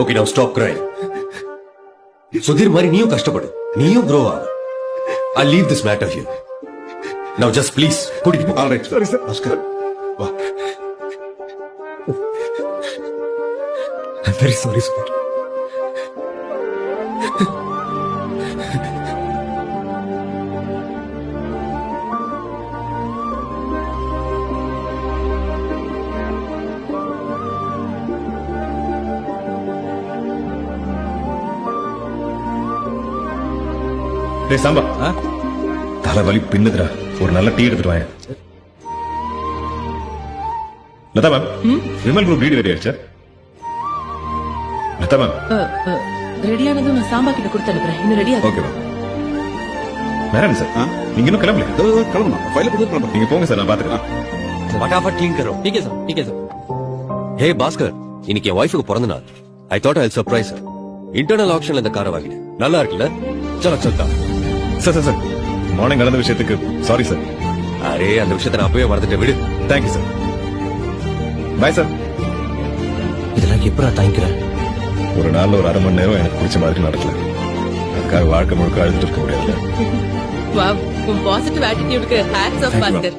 Okay ನಾವು stop CRY Sudhir ಮರಿ ನೀವು ಕಷ್ಟಪಡು ನೀವು ಗ್ರೋ ಆಗ I leave this matter you ನಾವು ಜಸ್ಟ್ ಪ್ಲೀಸ್ ಕುಡಿ ಸರಿ ಸರ್ ನಮಸ್ಕಾರ I'm very sorry, Spot. டேய் சாம்பா தலைவலி பின்னுதுடா ஒரு நல்ல டீ எடுத்துட்டு வாங்க Latha ma'am Vimal group DD ready ஆயிடுச்சா லதா மேம் ரெடியானதும் நான் சாம்பா கிட்ட கொடுத்து அனுப்புறேன் இன்னும் ரெடியா ஓகே மேம் மேடம் சார் நீங்க இன்னும் கிளம்பல கிளம்பணும் ஃபைல கொடுத்து கிளம்பணும் நீங்க போங்க சார் நான் பாத்துக்கிறேன் फटाफट क्लीन करो ठीक है सर ठीक है सर ஹே பாஸ்கர் இன்னைக்கு என் ஒய்ஃபுக்கு பிறந்த நாள் I thought I surprise internal ஆப்ஷன்ல இந்த காரை வாங்கிட்டேன் நல்லா இருக்குல்ல சல சல்தா சார் சார் சார். மார்னிங் நடந்த விஷயத்துக்கு சாரி சார் அரே அந்த விஷயத்தை நான் அப்பவே மறந்துட்டேன். விடு. தேங்க்யூ சார் பாய் சார் இதெல்லாம் எப்படா தாங்கிக்கிறேன் ஒரு நாள்ல ஒரு அரை மணி நேரம் எனக்கு பிடிச்ச மாதிரி நடக்கல. அதுக்காக வாழ்க்கை முழுக்க அழுதுட்டு இருக்க முடியாது பாசிட்டிவ் ஆட்டிடியூடுக்கு ஹேட்ஸ் ஆஃப் பாஸ்கர்